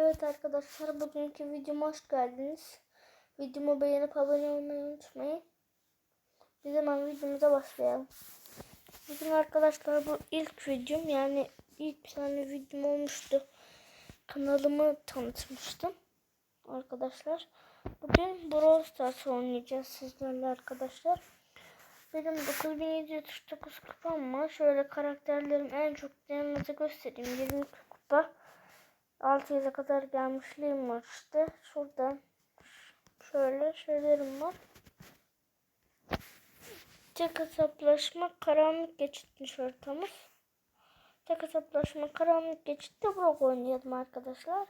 Evet arkadaşlar bugünkü videoma hoş geldiniz. Videomu beğenip abone olmayı unutmayın. Biz hemen videomuza başlayalım. Bugün arkadaşlar bu ilk videom yani ilk bir tane videom olmuştu. Kanalımı tanıtmıştım. Arkadaşlar. Bugün Brawl Stars oynayacağız sizlerle arkadaşlar. Benim 9739 kupam var. Şöyle karakterlerim en çok yanınıza göstereyim. 20 kupa. 600'e kadar gelmişliğim var işte. Şurada şöyle şeylerim var. Tek hesaplaşma karanlık geçitmiş haritamız. Tek hesaplaşma karanlık geçitte Brock oynayalım arkadaşlar.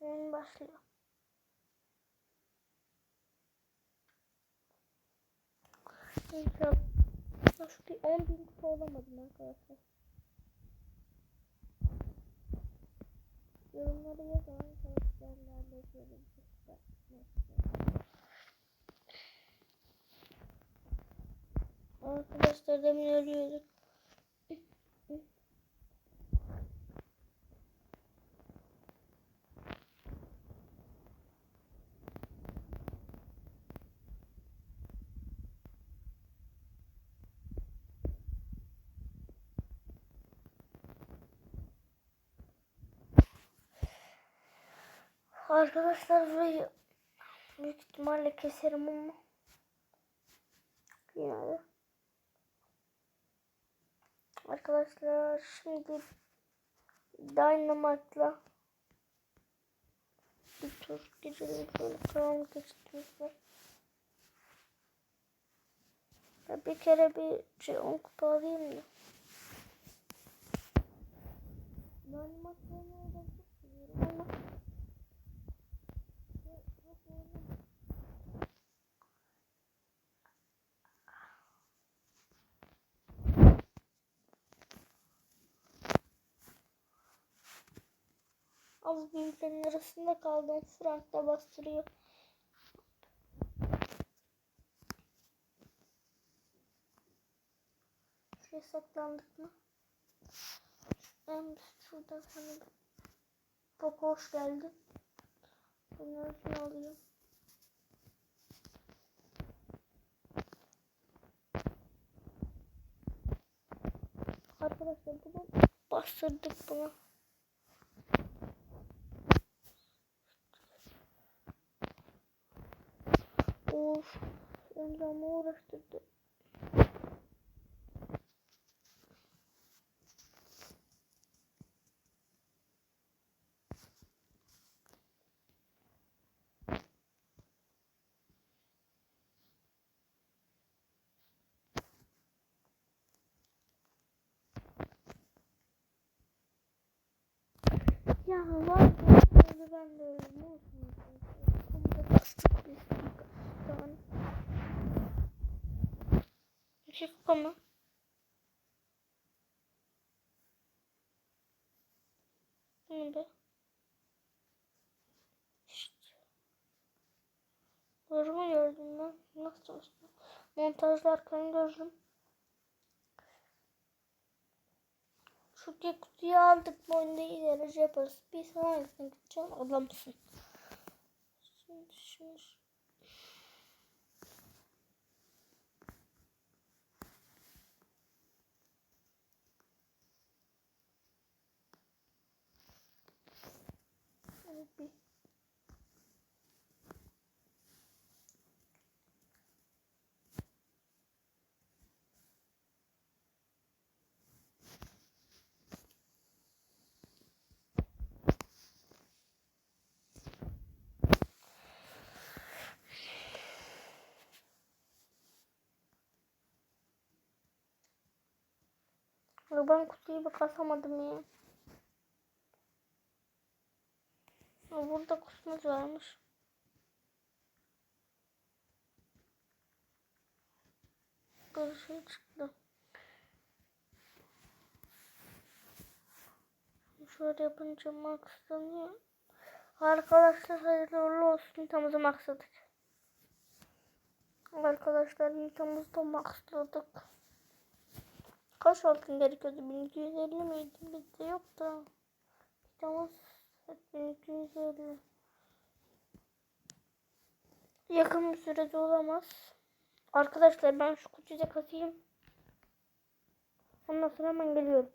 Oyun başlıyor. İnşallah. Nasıl bir 10 bin kupa olamadım arkadaşlar. Yorumları yazan bir şey Arkadaşlar demin ölüyorduk. Arkadaşlar burayı büyük ihtimalle keserim ama yine. Arkadaşlar şimdi Dynamite'la bir tur gidelim şöyle karanlık geçtiğimizde. Ya bir kere bir şey 10 kupa alayım da. Çok seviyorum ama Az büyüklerin arasında kaldım. Frank da bastırıyor. Şuraya saklandık mı? En şurada sana Bak hoş geldin. Bunları alayım. Arkadaşlar bunu bastırdık bunu. Of. Ondan uğraştırdı. Ya var ya ben de olsun. Komuda bastık biz. İki kupa mı? Ne be? İşte. Yorumu gördüm ben. Nasıl çalıştı? Montajlarken gördüm. Şu kutuyu aldık. Bu oyunda iyi derece yaparız. Bir gitsin gideceğim. Adamsın. Şimdi şimdi. Bir. Ben kutuyu bir kasamadım ya. burada kutumuz varmış. Bir şey çıktı. Şöyle yapınca maxlanıyor. Arkadaşlar hayırlı uğurlu olsun. Nitamızı maxladık. Arkadaşlar da maxladık. Kaç altın gerekiyordu? 1250 miydi? Bizde yok da. Tamam. 4250. Yakın bir sürede olamaz. Arkadaşlar ben şu kutuyu da katayım. Ondan sonra hemen geliyorum.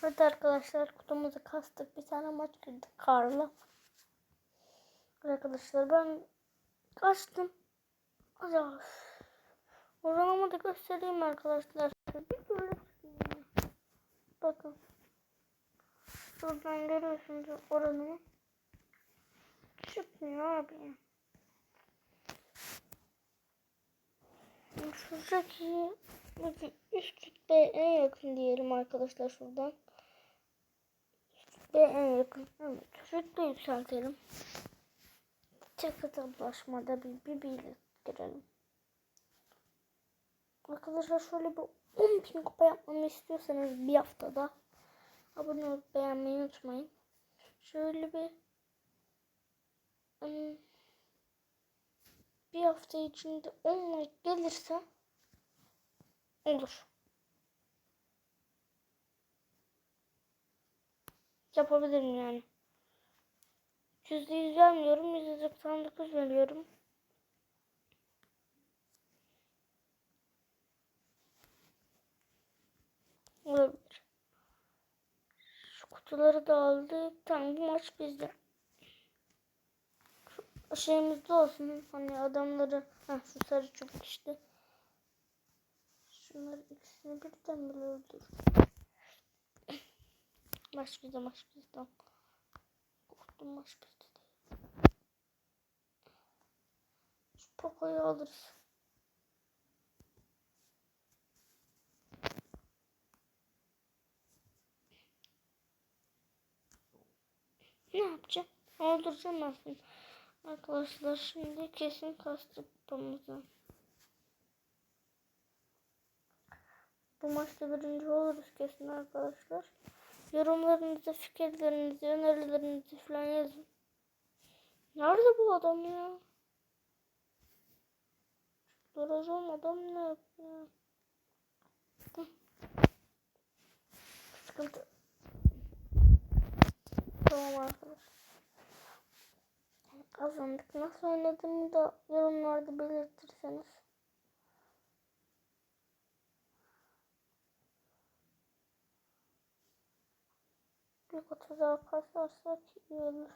Hadi arkadaşlar kutumuzu kastık. Bir tane maç girdik karla. Arkadaşlar ben kaçtım. Ya. Oranımı da göstereyim arkadaşlar. Bir böyle. Bakın. Şuradan görüyorsunuz oranımı. Çıkmıyor abi. Şuradaki üst rütbe en yakın diyelim arkadaşlar şuradan. Üst en yakın. Evet. Rütbe yükseltelim. Tek hesaplaşmada bir bir girelim. Arkadaşlar şöyle bir 10 bin kupa yapmamı istiyorsanız bir haftada abone olup beğenmeyi unutmayın. Şöyle bir bir hafta içinde 10 like gelirse olur. Yapabilirim yani. Yüzde yüz vermiyorum. Yüzde doksan dokuz veriyorum. Olabilir. Şu kutuları da aldık. Tamam bu maç bizde. Şu şeyimizde olsun. Hani adamları. Heh, şu sarı çubuk işte. Şunları ikisini birden bile öldür. Maç bizde maç bizde. Korktum maç bizde değil. Şu Poco'yu alırız. Ne yapacağım? Öldüreceğim aslında. Arkadaşlar şimdi kesin kastık kupamızı. Bu maçta birinci oluruz kesin arkadaşlar. Yorumlarınızı, fikirlerinizi, önerilerinizi falan yazın. Nerede bu adam ya? Duracağım adam ne yapıyor? Sıkıntı. Tamam arkadaşlar. Kazandık. Nasıl oynadığımı da yorumlarda belirtirseniz. Bir kutu daha kasarsak iyi olur.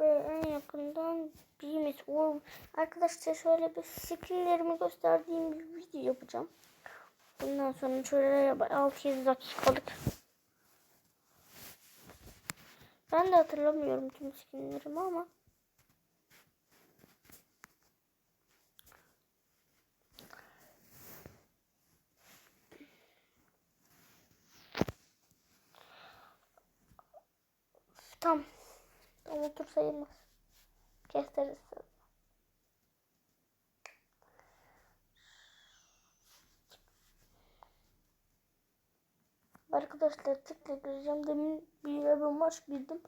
Ve en yakından birimiz. O arkadaşlar şöyle bir skinlerimi gösterdiğim bir video yapacağım. Bundan sonra şöyle 6-7 dakikalık. Ben de hatırlamıyorum tüm skinlerimi ama. Tam. Otur sayılmaz. Kesteriz. Arkadaşlar gireceğim. Demin bir bir maç girdim.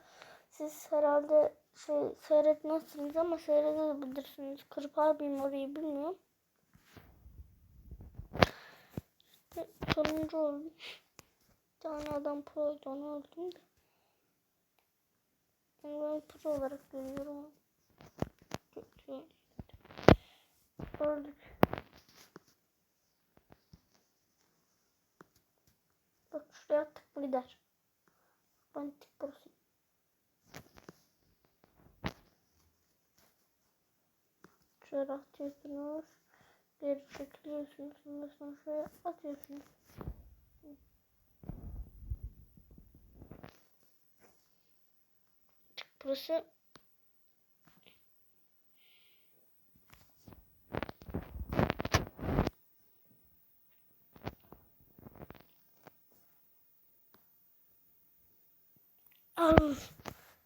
Siz herhalde şey seyretmezsiniz ama seyredebilirsiniz. Kırpar mıyım orayı bilmiyorum. İşte sonuncu oldum. Bir tane adam proydu onu öldüm de. Yani ben pro olarak görüyorum. Öldük. Bak şuraya attık mı gider. Ben tek burası. Şöyle atıyorsunuz. Geri çekiliyorsunuz. Ondan sonra şöyle atıyorsunuz. Burası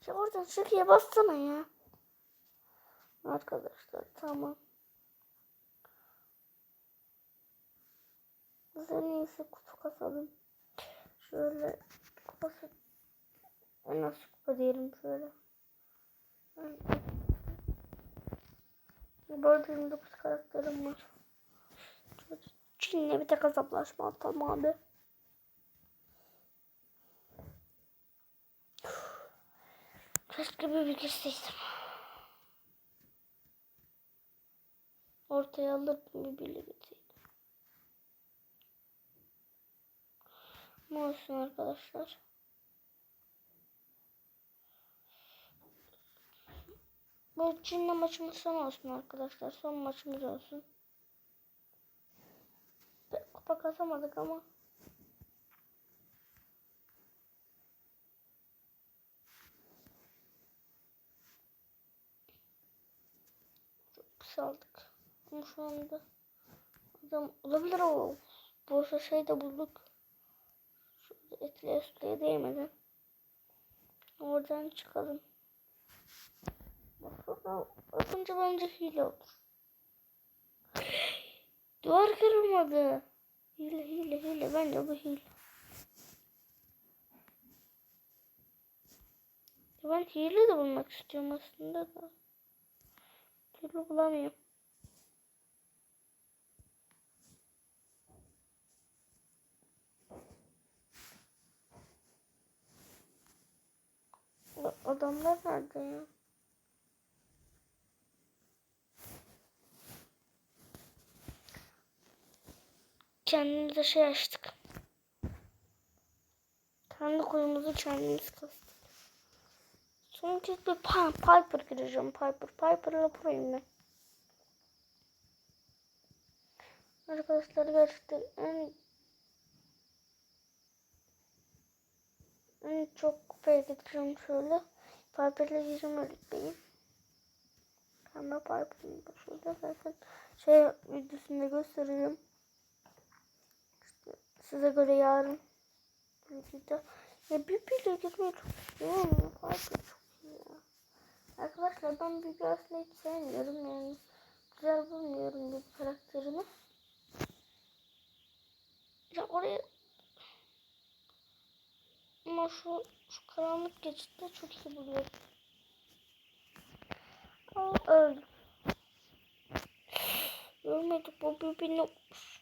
ya oradan şuraya bassana ya. Arkadaşlar tamam. Biz en iyisi kutu kasalım. Şöyle kupası az kupa diyelim şöyle. Bu arada 29 karakterim var. Çin'le bir tek hesaplaşma atalım abi. Keşke bir bir girseydim. Ortaya alırdım bir bile gitseydim. Ne olsun arkadaşlar. Bu Çin'le maçımız son olsun arkadaşlar. Son maçımız olsun. Kupa kazamadık ama. Çok kısaldık. Ama şu anda adam olabilir o. Borsa şey de bulduk. Şurada etle üstlüğe değmeden. Oradan çıkalım. Bakalım. Bakınca bence hile olur. Duvar kırılmadı. Hile hile hile. Bence bu hile. Ben hile de bulmak istiyorum aslında da. Türlü bulamıyorum. Adamlar nerede ya? Kendimize şey açtık. Kendi kuyumuzu kendimiz kazdık. Kez bir Piper gireceğim. Piper. Piper'la proyum ben. Arkadaşlar gerçekten en en çok kupaya getireceğim şöyle. Piper'la gireceğim öğretmeyim. Ama Piper'ın da şurada zaten şey videosunda göstereceğim. İşte size göre yarın videoda. Ya bir bile girmeyi çok istiyorum. Piper çok. Arkadaşlar ben bir aslında hiç sevmiyorum yani. Güzel bulmuyorum bir karakterini. Ya oraya ama şu, şu karanlık geçitte çok iyi buluyorum. Aa öldüm. Ölmedik bu birbirini yokmuş.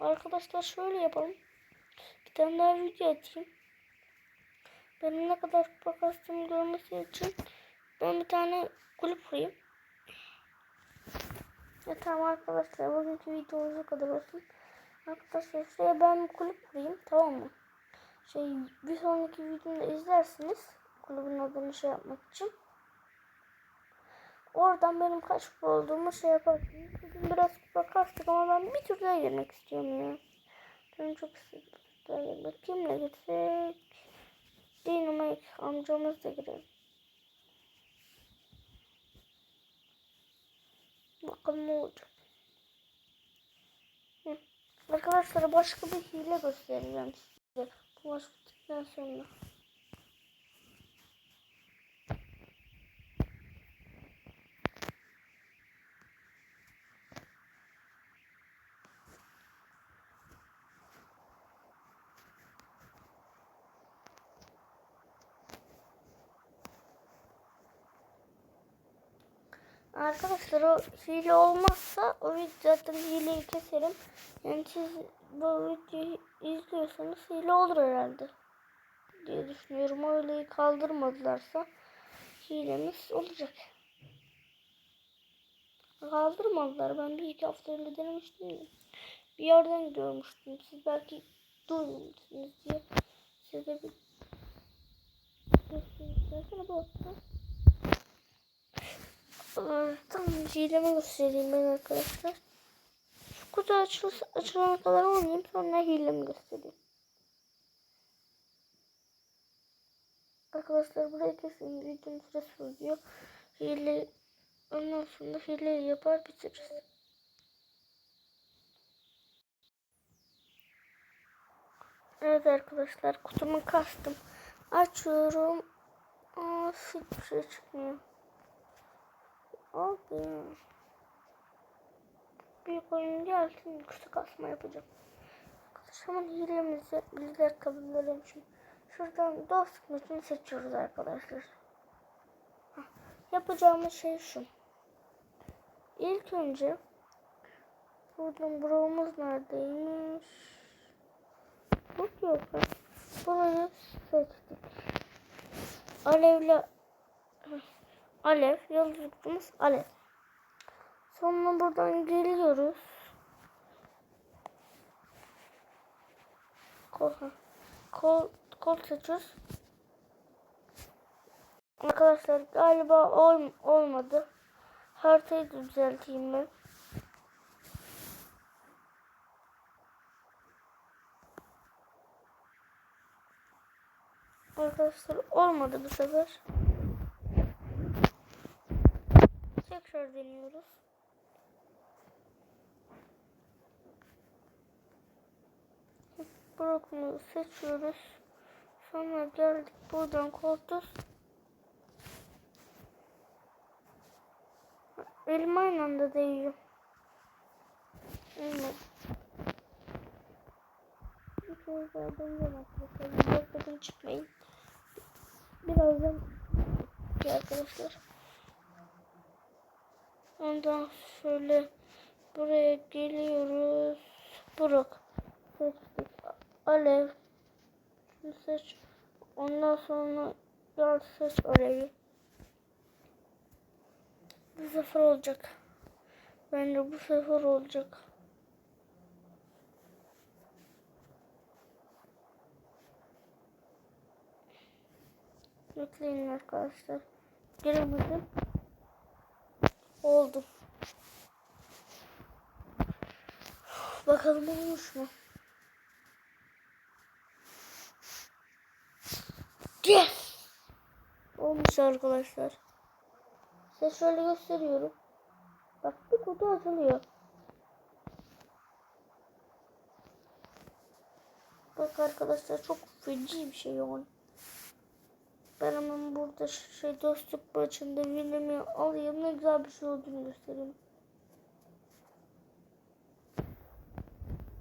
Arkadaşlar şöyle yapalım. Tane daha video atayım. Benim ne kadar kupa kastığımı görmesi için ben bir tane kulüp kurayım. Ya tamam arkadaşlar bugünkü videomuz bu kadar olsun. Arkadaşlar şuraya ben kulüp kurayım tamam mı? Şey bir sonraki videomda izlersiniz. Kulübün adını şey yapmak için. Oradan benim kaç kupa olduğumu şey yaparsınız. Bugün biraz kupa kastık ama ben bir tur daha girmek istiyorum ya. Ben çok istedim. Daha girmek. Kimle gitsek? Dynamite amcamız da girelim. Bakalım ne olacak. Arkadaşlar başka bir hile göstereceğim size. Bu bittikten sonra. Arkadaşlar o hile olmazsa o video zaten hileyi keserim. Yani siz bu videoyu izliyorsanız hile olur herhalde diye düşünüyorum. O hileyi kaldırmadılarsa hilemiz olacak. Kaldırmadılar. Ben bir iki hafta önce denemiştim. de. Bir yerden görmüştüm. Siz belki duymamışsınız diye size bir göstereyim. bu hafta. Tamam hilemi göstereyim ben arkadaşlar. Şu kutu açılsa, açılana kadar oynayayım sonra hilemi göstereyim. Arkadaşlar buraya kesin videonun süresi uzuyor. Hile ondan sonra hileyi yapar bitiririz. Evet arkadaşlar kutumu kastım. Açıyorum. Aa, hiçbir şey çıkmıyor. Oldu ya. Büyük oyun gelsin kutu kasma yapacağım. Arkadaşlar hilemizi bizler kabul edelim. Şuradan dostluk metnini seçiyoruz arkadaşlar. Yapacağımız şey şu. İlk önce buradan buramız neredeymiş? Yok. Burayı seçtik. Alevli Alev. Yolculukçumuz Alev. Sonra buradan geliyoruz. Kol, kol, kol seçiyoruz. Arkadaşlar galiba ol, olmadı. Haritayı düzelteyim ben. Arkadaşlar olmadı bu sefer. Tekrar deniyoruz. Brokunu seçiyoruz. Sonra geldik buradan koltuğuz. Elim aynı anda değiyor. Evet. Daha deneyeceğim arkadaşlar. Bakın çıkmayın. Birazdan arkadaşlar. Ondan şöyle buraya geliyoruz. Buruk. Seçtik. Alev. Şunu seç. Ondan sonra gel seç alevi. Bu sefer olacak. Bence bu sefer olacak. Bekleyin arkadaşlar. Giremedim. Oldu. Bakalım olmuş mu? Yes! Olmuş arkadaşlar. Size şöyle gösteriyorum. Bak bir kutu açılıyor. Bak arkadaşlar çok feci bir şey yani. Ben hemen burada şey dostluk maçında William'i alayım ne güzel bir şey olduğunu göstereyim.